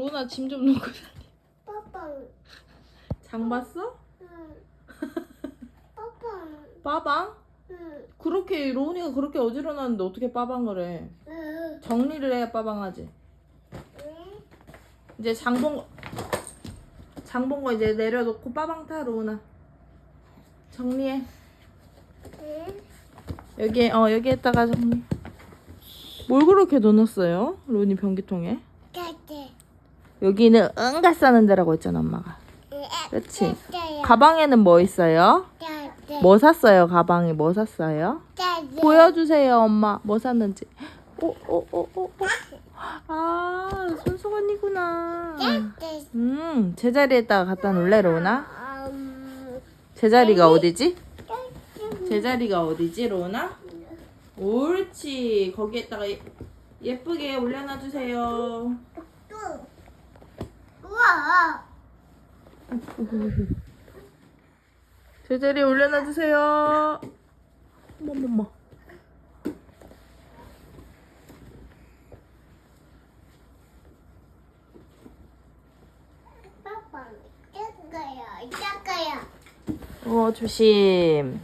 로운아 짐좀 놓고 다니. 빠빵. 장 봤어? 응. 빠빵. 빠방? 응. 그렇게 로운이가 그렇게 어지러웠는데 어떻게 빠방을 해? 응. 정리를 해야 빠방하지. 이제 장본 거 장본 거 이제 내려놓고 빠방 타 로운아. 정리해. 응. 여기 어 여기에다가 정리. 뭘 그렇게 넣어놨어요? 로운이 변기통에? 여기는 응가 싸는 데라고 했잖아 엄마가. 그치? 짜요. 가방에는 뭐 있어요? 짜지. 뭐 샀어요? 가방에 뭐 샀어요? 보여주세요, 엄마. 뭐 샀는지. 오, 오, 오, 오, 오. 아, 손수건이구나. 음, 제자리에다가 갖다 놓을래, 로우나? 음. 제자리가 어디지? 제자리가 어디지, 로우나? 옳지. 거기에다가 예, 예쁘게 올려놔주세요. 제자리에 올려놔주세요. 어머머머. 빠빵. 작아요. 작아요. 어, 조심.